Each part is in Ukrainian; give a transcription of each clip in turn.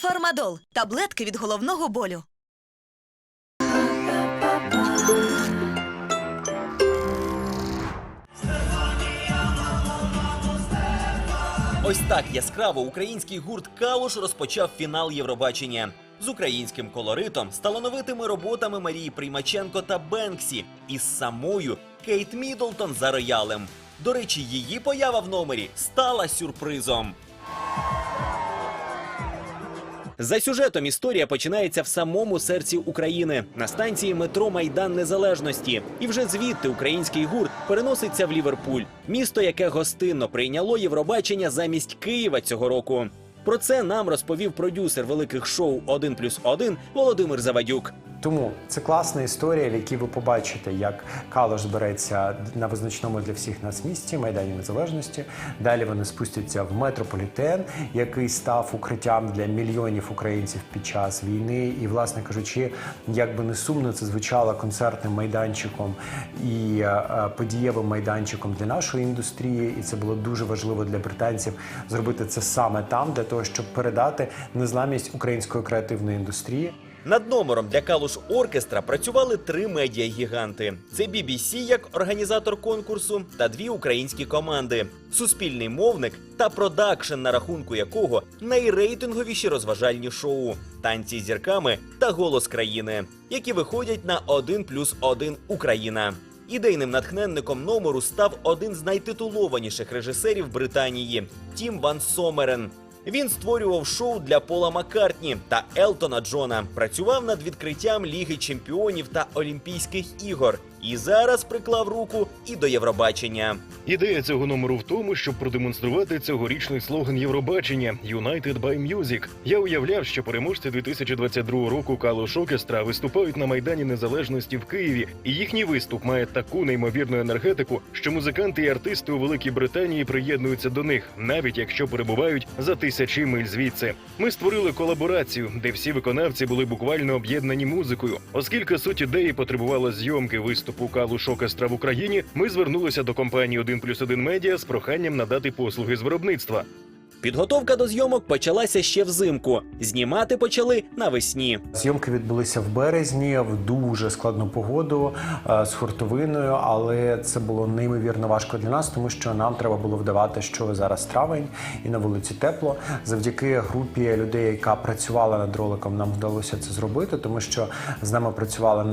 Фармадол таблетки від головного болю. Ось так яскраво український гурт Калуш розпочав фінал Євробачення. З українським колоритом, з талановитими роботами Марії Приймаченко та Бенксі, і з самою Кейт Мідлтон за роялем. До речі, її поява в номері стала сюрпризом. За сюжетом історія починається в самому серці України на станції метро Майдан Незалежності. І вже звідти український гурт переноситься в Ліверпуль, місто, яке гостинно прийняло Євробачення замість Києва цього року. Про це нам розповів продюсер великих шоу «1 плюс 1» Володимир Завадюк. Тому це класна історія, в якій ви побачите, як Калош збереться на визначному для всіх нас місці Майдані Незалежності. Далі вони спустяться в метрополітен, який став укриттям для мільйонів українців під час війни. І, власне кажучи, як би не сумно це звучало концертним майданчиком і е, е, подієвим майданчиком для нашої індустрії, і це було дуже важливо для британців зробити це саме там, для того, щоб передати незламність української креативної індустрії. Над номером для Калуш Оркестра працювали три медіагіганти: це BBC як організатор конкурсу та дві українські команди: суспільний мовник та продакшн, на рахунку якого найрейтинговіші розважальні шоу, танці з зірками та голос країни, які виходять на 1 плюс 1 Україна. Ідейним натхненником номеру став один з найтитулованіших режисерів Британії Тім Ван Сомерен. Він створював шоу для Пола Маккартні та Елтона Джона, працював над відкриттям Ліги Чемпіонів та Олімпійських ігор. І зараз приклав руку і до Євробачення. Ідея цього номеру в тому, щоб продемонструвати цьогорічний слоган Євробачення «United by Music». Я уявляв, що переможці 2022 року Калош Оркестра виступають на майдані Незалежності в Києві, і їхній виступ має таку неймовірну енергетику, що музиканти і артисти у Великій Британії приєднуються до них, навіть якщо перебувають за тисячі миль звідси. Ми створили колаборацію, де всі виконавці були буквально об'єднані музикою. Оскільки суть ідеї потребувала зйомки виступу калу Шокестра в Україні, ми звернулися до компанії 1 плюс 1 медіа з проханням надати послуги з виробництва. Підготовка до зйомок почалася ще взимку. Знімати почали навесні. Зйомки відбулися в березні в дуже складну погоду е, з хуртовиною, але це було неймовірно важко для нас, тому що нам треба було вдавати, що зараз травень і на вулиці тепло. Завдяки групі людей, яка працювала над роликом, нам вдалося це зробити, тому що з нами працювала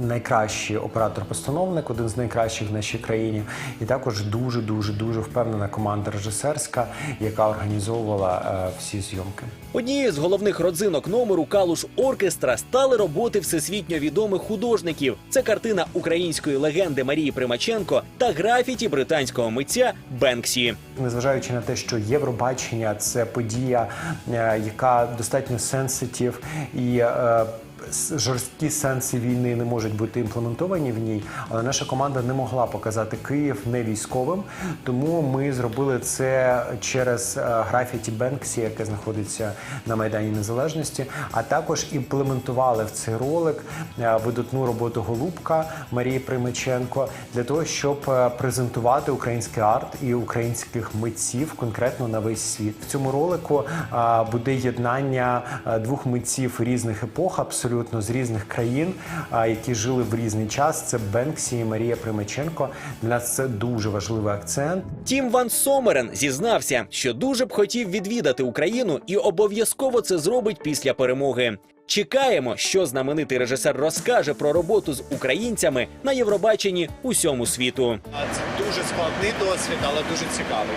найкращий оператор-постановник, один з найкращих в нашій країні, і також дуже дуже дуже впевнена команда режисерська, яка організовувала е, всі зйомки. Однією з головних родзинок номеру Калуш Оркестра стали роботи всесвітньо відомих художників. Це картина української легенди Марії Примаченко та графіті британського митця Бенксі. Незважаючи на те, що Євробачення це подія, е, яка достатньо сенситив і. Жорсткі сенси війни не можуть бути імплементовані в ній, але наша команда не могла показати Київ не військовим. Тому ми зробили це через е, графіті Бенксі, яке знаходиться на Майдані Незалежності, а також імплементували в цей ролик е, видатну роботу Голубка Марії Примаченко для того, щоб е, презентувати український арт і українських митців конкретно на весь світ. В цьому ролику буде єднання двох митців різних епох, абсолютно з різних країн, а, які жили в різний час. Це Бенксі і Марія Примаченко. Для нас це дуже важливий акцент. Тім Ван Сомерен зізнався, що дуже б хотів відвідати Україну і обов'язково це зробить після перемоги. Чекаємо, що знаменитий режисер розкаже про роботу з українцями на Євробаченні усьому світу. Це дуже складний досвід, але дуже цікавий.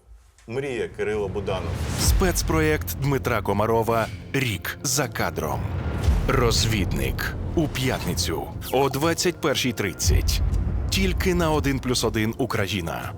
мріє Кирило Буданов? Спецпроєкт Дмитра Комарова Рік за кадром. Розвідник у п'ятницю о 21.30. Тільки на 1+,1 Україна.